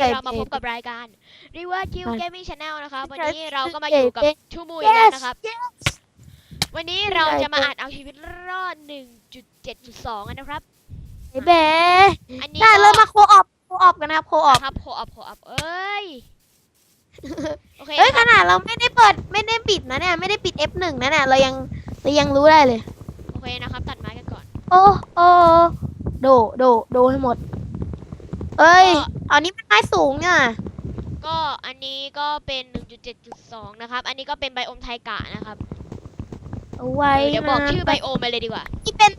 ครับเอ็ดวันนี้เอ็ดเรามาเอ็พดบกับรายการ Reward Q อะ Gaming Channel นะครับวันเอ็ดนี้เราก็มาเอ็อดยู่กับเอ็ดทูมูอีกแล้ว yes นะครับ yes วันนี้เราจะมาเอ็ดอ่านเอาชีวิตรอด 1.7.2กันนะครับไอ้เบอันนี้ได้ก็เริ่มมาโคออฟโคออฟกันนะครับโคออฟครับโคอัพโคอัพเอ้ยโอเคเฮ้ยคขรับนาดเราไม่ได้เปิดไม่ได้ปิดนะเนี่ยไม่ได้ปิด F1 นะเนี่ยเรายังเรายังรู้ได้เลยโอเคนะครับตัดไม้กันก่อน โอ้โอ้โดโดโดให้หมดเอ้ยก็อันนี้มันไม้ สูงเนี่ยก็อันนี้ก็เป็น 1.7.2 นะครับ อันนี้ก็เป็นไบโอมไทกะนะครับ เอาไว้เดี๋ยวบอกนะชื่อไบโอมไปเลยดีกว่า นี่เป็น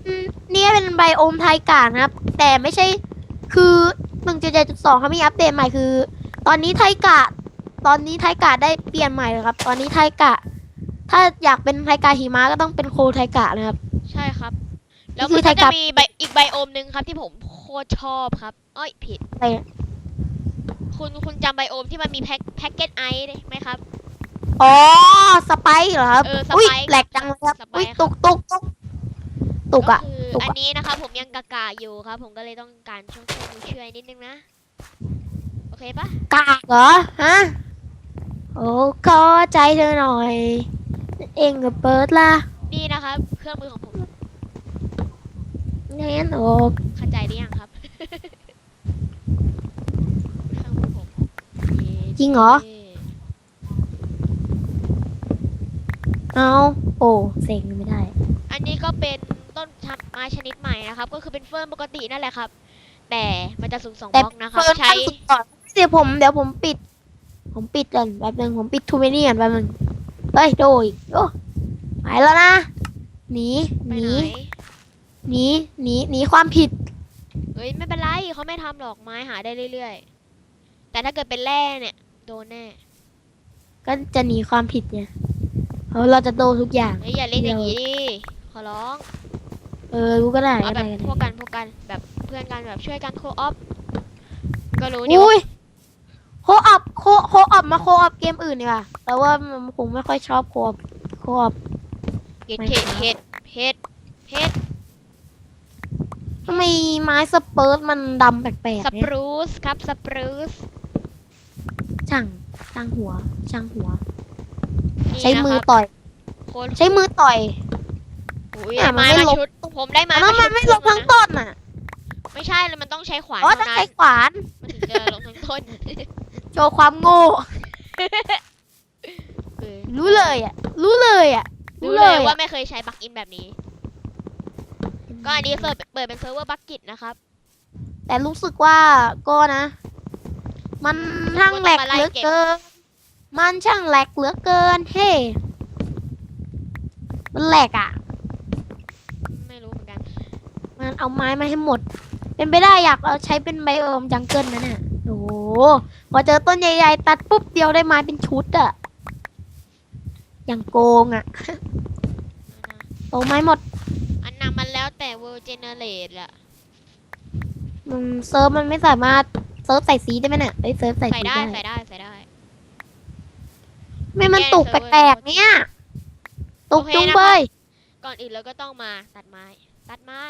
นี่เป็นไบโอมไทกานะครับ แต่ไม่ใช่คือ 1.7.2เขามีอัปเดตใหม่คือ ตอนนี้ไทกะ ตอนนี้ไทกะได้เปลี่ยนใหม่เลยครับ ตอนนี้ไทกะ ถ้าอยากเป็นไทกะหิมะก็ต้องเป็นโคไทกะนะครับ ใช่ครับ แล้วนี่คืมันอไทก็กะจะมีไบอีกไบโอมหนึ่งครับที่ผมโคตรชอบครับเอ้ยผิดอะไรอะ คุณคุณจำไบโอมที่มันมีแพ็คแพ็กเกจไอซ์ไหมครับ อ๋อ สไปซ์เหรอครับเออสอุ้ยไปซ์แหลกจังเลยครับสไปซ์ อุ้ยครับตุกตุกตุกตุกก็อะคือตุกอะ อันนี้นะครับผมยังกะกะอยู่ครับ ผมก็เลยต้องการช่วงช่วงมือช่วยนิดนึงนะ โอเคปะกากเหรอฮะโอ้ขอใจเธอหน่อยเองกับเปิดล่ะนี่นะครับ เครื่องมือของผมแน่นโอ้เข้าใจหรือยังครับ เครื่องมือผมเย้ จ ริงเหรอ เอาโอ้เซ็งไม่ได้ อันนี้ก็เป็นต้นชักไม้ชนิดใหม่นะครับ ก็คือเป็นเฟิร์นปกตินั่นแหละครับ แต่มันจะสูงสองแต่บล็อกนะครับเฟิร์นใช้ขั้นสุดก่อนเดี๋ยวผมเดี๋ยวผมปิด ผมปิดก่อนแป๊บนึงผมปิดทูเมนี่ก่อนแป๊บนึงเฮ้ยโดยโอ้ไปแล้วนะหนีหไปนีไหนหนีหนีหนีความผิดเฮ้ยไม่เป็นไรเขาไม่ทำหรอกไม้หาได้เรื่อยๆ แต่ถ้าเกิดเป็นแร่เนี่ย โดนแน่ก็จะหนีความผิดไงเพราะเราจะโดนทุกอย่าง เฮ้ยอย่าเล่นอย่างนี้ดิขอร้องเออรู้ก็ได้เอาก็แบได้บก็พวกได้กันพวกกันแบบเพื่อนกันแบบช่วยกันโคออฟก็รู้นี่อุ้ว่ายโคออฟโคโคออฟมาโคออฟเกมอื่นดีกว่าแต่ว่ามันผมไม่ค่อยชอบโคออฟโคออฟเห็ดไม่เห็ดครับเห็ดเห็ดเห็ดทำไมไม้สเปิร์ตมันดำแปลกสๆเนี่ปยรูสครับสปรูส ช่างช่างหัว ช่างหัวนี่ใช้นะมืคอรับต่อยโคนใช้มือต่อย อุ้ยเนี่ยมันไม้ไม่มาลบ ชุดผมได้ไม้แล้วมามันชุดไม่คลรึ่งงทั้งนะต้นอะไม่ใช่แล้วมันต้องใช้ขวานอ๋อเท่าต้องนั้ใช้นขวาน มันถึงจะลงทั้งต้นโชว์ความโง่ เออรู้เลยอะ รู้เลยอะ รู้เลยว่าอะไม่เคยใช้บักอินแบบนี้ ก็อันนี้เปิดเปิดเป็นเซิร์ฟเวอร์บักกิตนะครับ แต่รู้สึกว่าก็นะ มันช่างแหลกเหลือเกิน มันช่างแหลกเหลือเกิน เฮ้ มันแหลกอะ ไม่รู้เหมือนกัน มันเอาไม้มาให้หมด เป็นไปได้อยากเอาใช้เป็นไบโอมจังเกิลนะเนี่ยโอ้โหพอเจอต้นใหญ่ๆ ตัดปุ๊บเดียวได้ไม้เป็นชุดอะอย่างโกงอะโตไม้หมด อันนั้นมันแล้วแต่เวอร์เจเนเรตอะมึงเซิร์ฟมันไม่สามารถ เซิร์ฟใส่สีได้ไหมเนี่ยเอ้ยเซิร์ฟใส่ใส่สีได้ได้ใส่ได้ใส่ได้ไม่มันแก้ตุกเซิร์ฟเวอร์แปลกๆเนี่ย ตุกโอเคจุงนะคะ เบยก่อนอื่นเราก็ต้องมาตัดไม้ ตัดไม้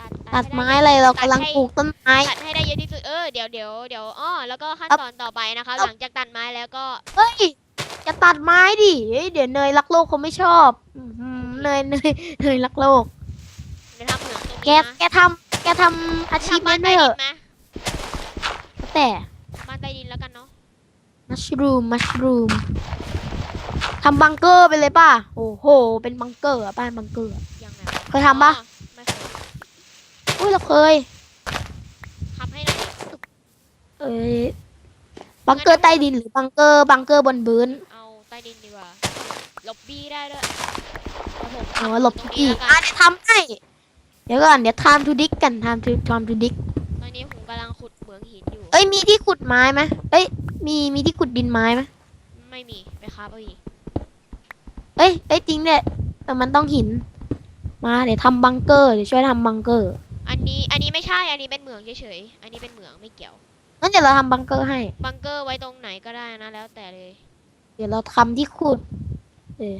ตัดตัดให้ไม้ด้อะไรเราตัดกำลังให้ปลูกต้นไม้ ตัดให้ได้เยอะที่สุดเออเดี๋ยวเดี๋ยวเดี๋ยวอ้อแล้วก็ขั้นครับตอนต่อไปนะคะครับหลังจากตัดไม้แล้วก็ เฮ้ย จะตัดไม้ดิเฮ้ยเดี๋ยวเนยรักโลกเขาไม่ชอบอื้อหือเนยเนยเนยรักโลกจะทำเหมืองตรงแกนี้นะแกทำแกทำอาชีพทำบ้านั้นนใต้เถดิอะนไหม แต่บ้านใต้ดินแล้วกันเนาะมัชรูมมัชรูมทำบังเกอร์ไปเลยป่ะโอ้โห เป็นบังเกอร์อะบ้านบังเกอร์อะ ยังไงเคยทำปะ อ๋อไม่เคยอุ้ยเราเคย ทำให้หน่อยดิเอ้ยบังเกอร์ใต้ดินหรือบังเกอร์บังเกอร์บนพื้นเอาใต้ดินดีกว่าหลบบี้ได้ด้วยแล้วผมอ๋อทำหลบตรงอีนี้กแล้วกัอะนเดี๋ยวทำให้ เดี๋ยวก่อนเดี๋ยว time to dig กัน time to time to dig ตอนนี้ผมกำลังขุด เหมืองหินอยู่เอ้ยมีที่ขุดไม้ไหมเอ้ยมีมีที่ขุดดินไม้ไหมไม่มีไปครับเอาอีกเอ้ยเอ้ยจริงเนี่ยแต่มันต้องหิน มาเดี๋ยวทำบังเกอร์เดี๋ยวช่วยทำบังเกอร์ อันนี้อันนี้ไม่ใช่อันนี้เป็นเหมืองเฉยๆอันนี้เป็นเหมืองไม่เกี่ยวงั้นเดี๋ยวเราทำบังเกอร์ให้ บังเกอร์ไว้ตรงไหนก็ได้นะแล้วแต่เลย เดี๋ยวเราทำที่ขุดเออ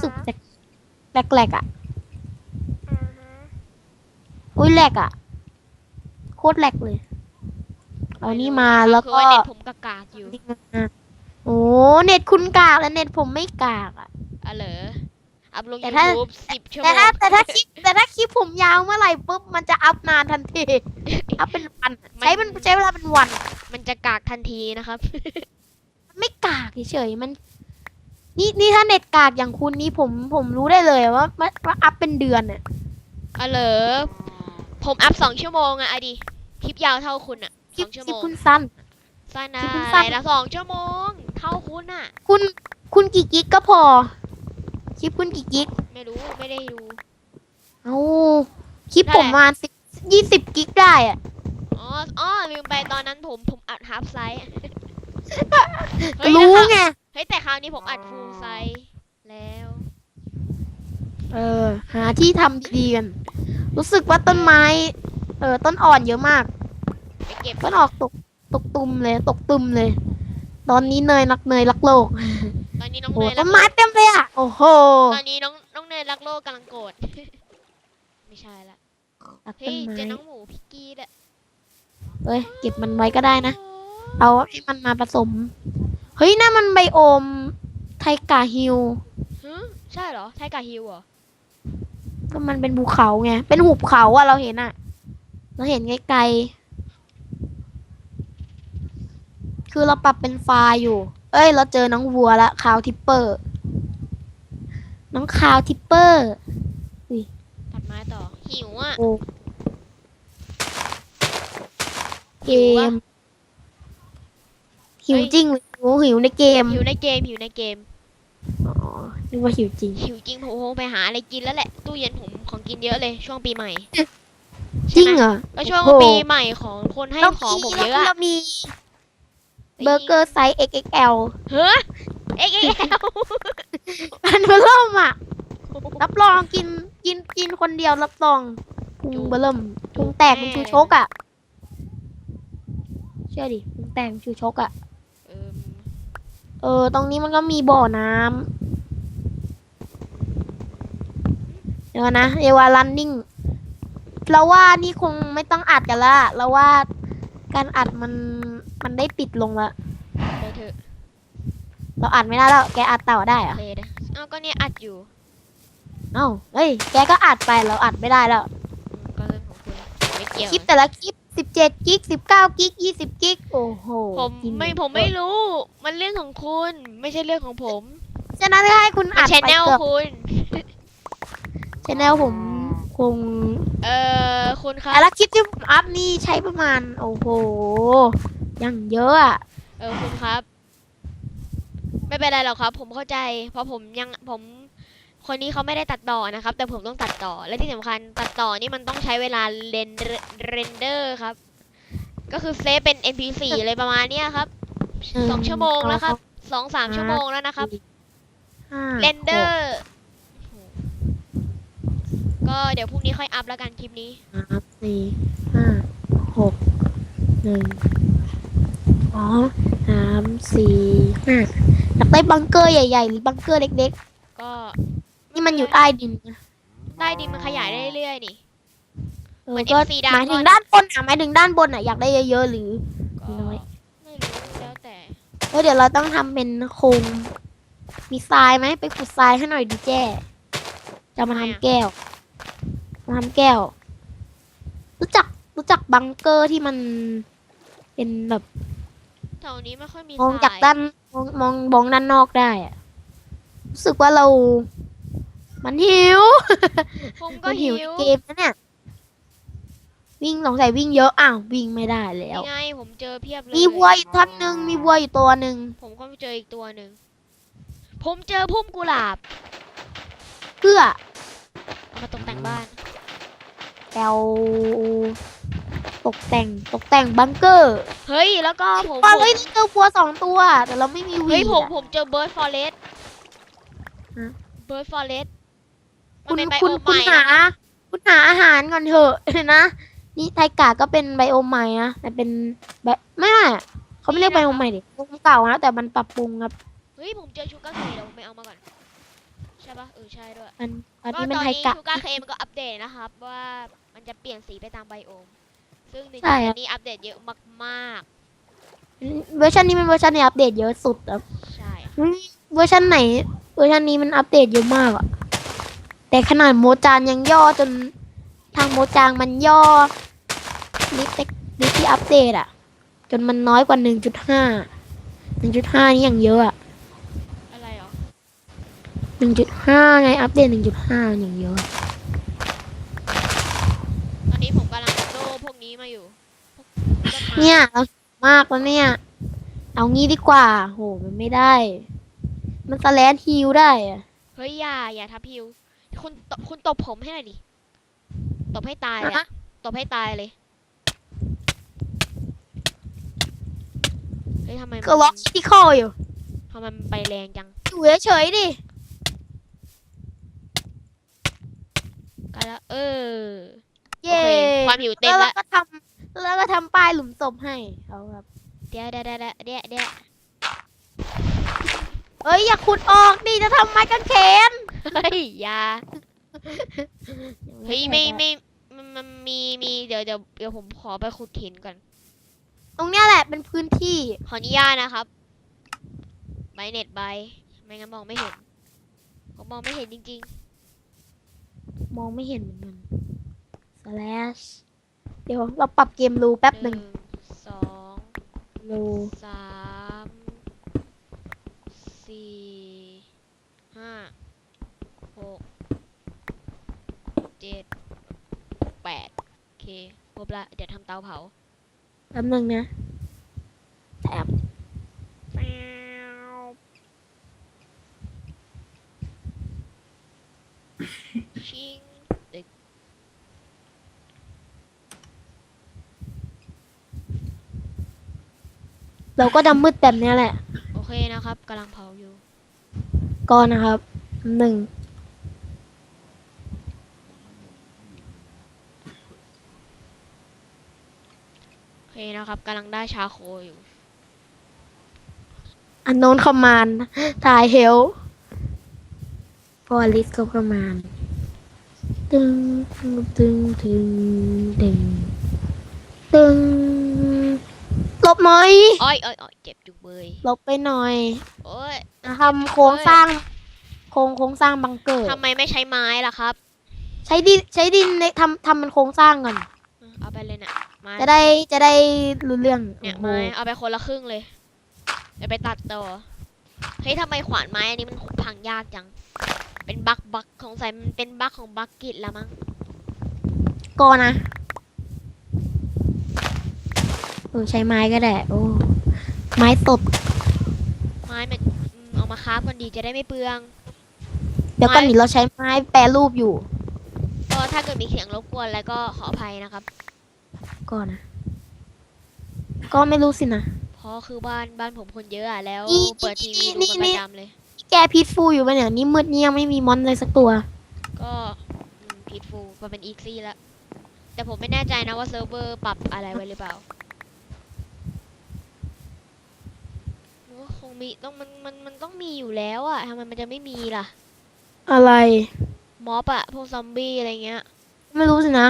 สุกจะแหลกๆอะอุ้ยแหลกอะโค ตรแหลกเลย เอานี่มาแล้วคือก็ว่าเน็ตผมกากๆอยู่นี่มาโอ้เน็ตคุณกากแล้วเน็ตผมไม่กากอะอะเหรออัพลงแต่ยูถ้าทูบสิบชั่วโมแต่งถ้าแต่ถ้าคลิปแต่ถ้าคลิปผมยาวเมื่อไหร่ปุ๊บมันจะอัพนานทันทีอัพเป็นวันอะใช้มันใช้เวลาเป็นวัน มันจะกากทันทีนะครับ ไม่กากเฉยๆมัน นี่นี่ถ้าเน็ตกากอย่างคุณนี่ผมผมรู้ได้เลยว่าว่าว่าอัพเป็นเดือนอะอะเหรอผมอัพสองชั่วโมงอะอะดิ คลิปยาวเท่าคุณอะคลิสปองชั่วคลิโมปงคุณสั้น สั้นนะคลิปคุณสั้นละสองชั่วโมง เท่าคุณอะคุณคุณกี่กิกก็พอ คลิปคุณกี่กิกไม่รู้ไม่ได้ดู เอาคลิปเท่าผไหร่มมาสิบยี่สิบกิกได้อะอ๋ออ๋อลืมไปตอนนั้นผมผมอัดฮาร์ฟไซส์ก็รู้ไงเฮ้ยแต่คราวนี้ผมอัดฟูลไซส์แล้ว เออ หาที่ทำดีๆกัน รู้สึกว่าต้นไม้ เออต้นอ่อนเยอะมาก ไปเก็บต้นออกตกตกตุมเลย ตกตุมเลย ตอนนี้เนยรักเนยรักโลกตอนนี้น้องโอ้เนยรัต้กนโลไม้กเต็มเลยอะโอ้โหตอนนี้น้องน้องเนยรักโลกกำลังโกรธ ไม่ใช่ละตัดต้เฮ้นยเจอไม้น้องหมูพิกกี้ด้วยเอ้ยเก็บมันไว้ก็ได้นะ เอาให้มันมาผสม เฮ้ยนั่นมันไบโอม ไทกาฮิลฮึใช่เหรอไทกาฮิวเหรอก็มันเป็นภูเขาไง เป็นหุบเขาอะเราเห็นอะ เราเห็นไกลๆ คือเราปรับเป็นไฟล์อยู่ เอ้ย เราเจอน้องวัวละคาวทิปเปอร์ น้องคาวทิปเปอร์ตัดไม้ต่อ หิวอะโอ้เกหิวปะมหิวเฮ้ยจริงหรือหิวหิวในเกม หิวในเกม หิวในเกมอ๋อนึกว่าหิวจริง หิวจริงผมคงไปหาอะไรกินแล้วแหละ ตู้เย็นผมของกินเยอะเลยช่วงปีใหม่ จริงเหรอก็ช่วงโอ้โหปีใหม่ของคนให้ของผมเยอะเราอะมีเบอร์เกอร์ไซส์ XXL เฮ้ยเอ็กเอ็กแอลอันเบอร์เริ่มอะ รับรองกินกินกินคนเดียวรับรองพุงเบอร์เริ่มพุงแตกเป็นชูชกอะ เชื่อดิพุงแตกเป็นชูชกอะ เออ ตรงนี้มันก็มีบ่อน้ำเดี๋ยวก่อนนะเอวา running เราว่านี่คงไม่ต้องอัดกันละเราว่าการอัดมันมันได้ปิดลงละไปเถอะเราอัดไม่ได้แล้วแกอัดต่อได้เหรอะเลยนะเอ้าก็เนี่ยอัดอยู่เอ้าเฮ้ยแกก็อัดไปเราอัดไม่ได้แล้วอืมก็เรื่องของคุณไม่เกี่ยวคลิปแต่ละคลิป17กิก19กิก20กิกโอ้โหผมกินไม่ผมไม่รู้ มันเรื่องของคุณ ไม่ใช่เรื่องของผมฉะนั้นก็ให้คุณอัดชไปแนลเกือบคุณ ชแนลผมคง เอ่อคุณครับแต่ละคลิปที่ผมอัพนี่ใช้ประมาณ โอ้โหยังเยอะอะเออคุณครับ ไม่เป็นไรหรอกครับ ผมเข้าใจ เพราะผมยังผมคนนี้เขาไม่ได้ตัดต่อนะครับ แต่ผมต้องตัดต่อและที่สำคัญตัดต่อนี่มันต้องใช้เวลาเรนเรนเดอร์ครับ ก็คือเซฟเป็น MP4 อะไรประมาณเนี้ยครับสองชั่วโมงแล้วครับสองสามชั่วโมงแล้วนะครับห้าเรนเดอร์ ก็เดี๋ยวพรุ่งนี้ค่อยอัพแล้วกันคลิปนี้หกสามสี่ห้าหกหนึ่งสองสามสี่ห้าอยากได้บังเกอร์ใหญ่ๆหรือบังเกอร์เล็กก็ๆ นี่มันอยู่ใต้ดินนะใต้ดินมันขยายได้เรื่อยๆนี่ เอเหมืออนก็ FC หมายถึง Dragon ด้านบนอะหมายถึงด้านบนอะอยากได้เยอะๆหรือ ก็น้อย ไม่รู้แล้วแต่เออเดี๋ยวเราต้องทำเป็นโครงมีทรายไหมไปขุดทรายให้หน่อยดิแจ้ จะมาทำแก้ว มาทำแก้ว รู้จักรู้จักบังเกอร์ที่มันเป็นแบบแถวนี้ไม่ค่อยมีมองทรยจากด้านมองมองมองด้านนอกได้อะรู้สึกว่าเรา มันหิว ผมก็มันหิหิววในเกมนะเนี่ย วิ่งสงสัยวิ่งเยอะอ้าววิ่งไม่ได้แล้ว นี่ไงผมเจอเพียบเลยมีวัวอยู่ทับหนึ่งมีวัวอยู่ตัวหนึ่งผมก็เจออีกตัวหนึ่งผมเจอพุ่มกุหลาบ เพื่อ เอามาตกแต่งบ้านแปลตกแต่งตกแต่งบังเกอร์เฮ้ยแล้วก็ผมว่าผมเฮ้ยนี่เจอวัวสองตัว แต่เราไม่มีวีเฮ้ยผมอะ ผมเจอเบิร์ดฟอเรสฮะ เบิร์ดฟอเรสมันคุณเป็นไบคุโอณมคุใหณม่หา นะคุณหาอาหารก่อนเถอะนะ นี่ไทกาก็เป็นไบโอมใหม่นะแต่เป็นแบบไม่ไม่เขาไม่เรียกไบโอมใหม่ดิไบโอมเก่านะแต่มันปรับปรุงครับเฮ้ยผมเจอชูการ์เคเดี๋ยวผมไปเอามาก่อนใช่ปะเออใช่ด้วยมันตอนก็นี้มันตอนไทนี้กะชูการ์เคมันก็อัปเดตนะครับว่ามันจะเปลี่ยนสีไปตามไบโอม ซึ่งในใช่เดืครัอบนนี้อัปเดตเยอะมากเวอร์ชันนี้เป็นเวอร์ชันที่อัปเดตเยอะสุดครับๆ ใช่เวอร์ชันไหน เวอร์ชันนี้มันอัปเดตเยอะมากอะแต่ขนาดโมจานยังย่อจนทางโมจางมันย่อลิสต์ลิสต์ที่อัปเดตอะจนมันน้อยกว่าหนึ่งจุดห้าหนึ่งจุดห้านี่ยังเยอะอะอะไรเหรอ หนึ่งจุดห้าไงอัปเดตหนึ่งจุดห้าอย่างเยอะตอนนี้ผมกำลังโดพวกนี้มาอยู่พวกต้นไม้เนี่ยเรามากแล้วเนี่ย เอางี้ดีกว่า โหมันไม่ได้ มันสแลนฮิลได้อะเฮ้ยอย่าอย่าทับพิวคุณตคุณตบผมให้หน่อยดิตบให้ตายเลยอะตบให้ตายเลยเฮ้ยทำไมมันก็ล็อกที่คออยู่ทำไมมันไปแรงจังอยู่เฉยๆดิ กันแล้วเออโอเย้เคความหิวเต็มแล้วแล้วก็ทำแล้วก็ทำป้ายหลุมศพให้เขาครับเดี๋ยวเดี๋ยวเดี๋ยวเดี๋ยวเดี๋ยวเอ้ยอย่าขุดออกดิจะทำไม้กางเขนเฮ้ยอย่าเฮ้ยไม่ไม่มันมันมีมีเดี๋ยวเดี๋ยวเดี๋ยวผมขอไปขุดหินก่อน ตรงเนี้ยแหละเป็นพื้นที่ขออนุญาตนะครับใบเน็ตใบไม่งั้นมองไม่เห็น ผมมองไม่เห็นจริง มองไม่เห็นเหมือนกัน slash เดี๋ยวเราปรับเกมรูแป๊บๆหนึ่งสองรูสามสี่ห้าหกเจ็ดแปดโอเคครบละเดี๋ยวทำเตาเผาแป๊บหนึ่งนะแอบ ชิงตึก เราก็ดำมืดแบบเนี้ยแหละ โอเคนะครับกำลังเผาอยู่ ก็นะครับหนึ่งโอเคนะครับกำลังได้ชาโคอยู่ อันโน้นคอมมานถ่ายเฮลพอลิสก็ประมาณตึงตึงตึงตึงตึงตึงห ลบไหน่อยอ้อยอ้อยอ้ยเจ็บจุกเบยลบไปหน่อยโอ้ยทำโครงสร้าง โครงโครงสร้างบังเกอร์ทำไมไม่ใช้ไม้ล่ะครับ ใช้ดินใช้ดินในทำทำเป็นโครงสร้างก่อนเอาไปเลยเนี่ยไม้จะได้จะได้รู้เรื่องเนี่ยไม้เอาไปคนละครึ่งเลยเดี๋ยวไปตัดต่อเฮ้ยทำไมขวานไม้อันนี้มันพังยากจัง เป็นบั๊กบั๊กของใส่มันเป็นบั๊กของบั๊กกิตละมั้งก็นะ เออใช้ไม้ก็ได้ โอ้ไม้สดไม้มันอืมเอามาค้าฟกันดีจะได้ไม่เปลือง เดี๋ยวก่อนไม้ นี้เราใช้ไม้แปรรูปอยู่ก็ถ้าเกิดมีเสียงรบกวนอะไรก็ขออภัยนะครับก็นะก็ไม่รู้สินะเพเพราะคือบ้านบ้านผมคนเยอะอะแล้ว นี่เปิดทีวีนี่ดูกันปนี่ ระจำเลย แกพีทฟูลอยู่ปะเนี่ยนี่มืดนี่ยังไม่มีมอนเลยสักตัว ก็ผิดฟูมันเป็นอีกซี่แล้วแต่ผมไม่แน่ใจนะว่าเซิร์ฟเวอร์ปรับอะไรไว้หรือเปล่าโอ้คง มีต้องมันมันมันต้องมีอยู่แล้วอะทำไมมันจะไม่มีล่ะ อะไร ม็อบอะพวกซอมบี้อะไรเงี้ย ไม่รู้สินะ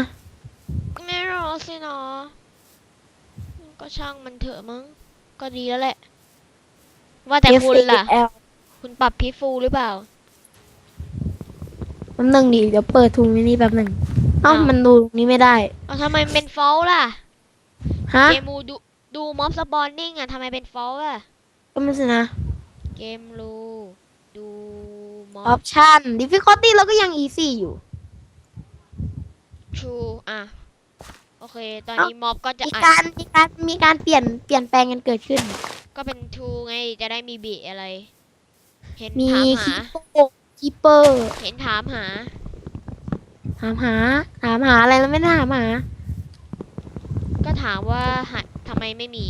ไม่รู้สิเนาะก็ช่างมันเถอะมั้ง ก็ดีแล้วแหละ ว่าแต่คุณล่ะ FAL คุณปรับพีฟูหรือเปล่า แป๊บหนึงดิเดี๋ยวเปิดทูมินี่แป๊บหนึ่งเอ้าอ้าว มันดูตรงนี้ไม่ได้ เอาทำไมมันเป็นฟอลล่ะ ฮะ เกมมูดูดูม็อบสปอนนิ่งอะทำไมเป็นฟอลอะ ก็ไม่สินะ เกมรูดูม็อออบ ปชั่น difficulty เราก็ยัง easy อยู่ ชูอะ โอเค ตอนเอ้านี้ม็อบก็จะมีอัดการมีการมีการเปลี่ยนเปลี่ยนแปลงกันเกิดขึ้น ก็เป็นทูไงจะได้มีบีอะไร เห็นมีถามคีหาโปคีเปอร์เห็นถามหา ถามหาถามหาอะไรแล้วไม่ได้ถามหาก็ถามว่าหาทำไมไม่มี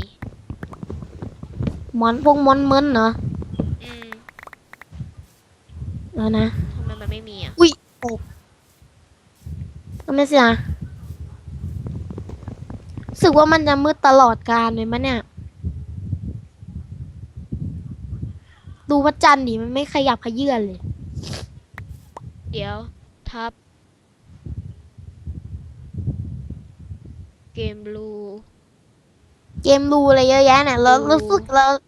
มอนพวกมอนเมินเหรออืมแล้วนะทำไมมันไม่มีอะก็ไม่สินะรู้สึกว่ามันจะมืดตลอดการเลยมะเนี่ย ดูพระจันทร์ดิมันไม่ขยับขยื่นเลย เดี๋ยว ทับ เกมบลู เกมรูอะไรเยอะแยะเนี่ยแล้วรู รู้สึกแล้วเดย์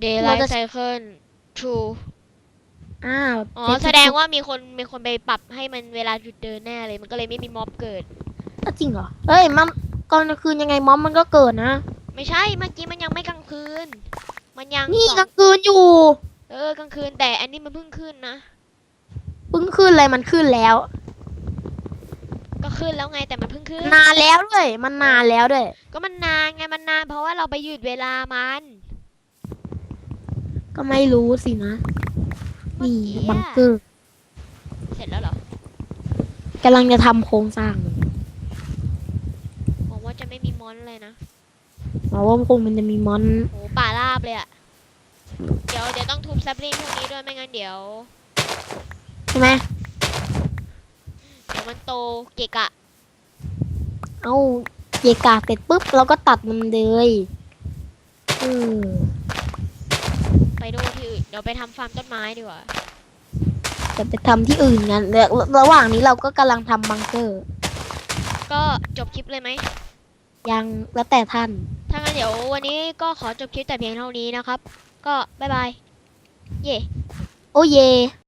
ไลเราจะท์ไซเคิลทรูอ้าวอ๋อแสดงว่ามีคนมีคนไปปรับให้มันเวลาหยุดเดินแน่เลย มันก็เลยไม่มีม็อบเกิดอะจริงเหรอเฮ้ยมันกลางคืนยังไงมอมมันก็เกิดนะ ไม่ใช่เมื่อกี้มันยังไม่กลางคืน มันยังนี่สกอลางงคืนอยู่ เออกลางคืนแต่อันนี้มันเพิ่งขึ้นนะเพิ่งขึ้นเลยมันขึ้นแล้ว ก็ขึ้นแล้วไงแต่มันเพิ่งขึ้น นานแล้วด้วยมันนานแล้วด้วย ก็มันนานไงมันนานเพราะว่าเราไปหยุดเวลามัน ก็ไม่รู้สินะเมื่อนี่กี้บังอะเกอร์เสร็จแล้วเหรอกำลังจะทำโครงสร้างหวังว่าจะไม่มีมอนเลยนะเพราะว่าคงมันจะมีมอนโหป่าราบเลยอะเดี๋ยวเดี๋ยวต้องทุบซับลิงพวกนี้ด้วยไม่งั้นเดี๋ยวใช่ไหมเดี๋ยวมันโตเกะกะ เอาเยกาเสร็จปุ๊บเราก็ตัดมันเลยเออ ไปดูที่อื่นเดี๋ยวไปทำฟาร์มต้นไม้ดีกว่าจะไปทำที่อื่นกันแล้วระหว่างนี้เราก็กำลังทำบังเกอร์ ก็จบคลิปเลยไหม ยังแล้วแต่ท่าน ถ้างั้นเดี๋ยววันนี้ก็ขอจบคลิปแต่เพียงเท่านี้นะครับ ก็บ๊ายบาย เย่ โอ้เย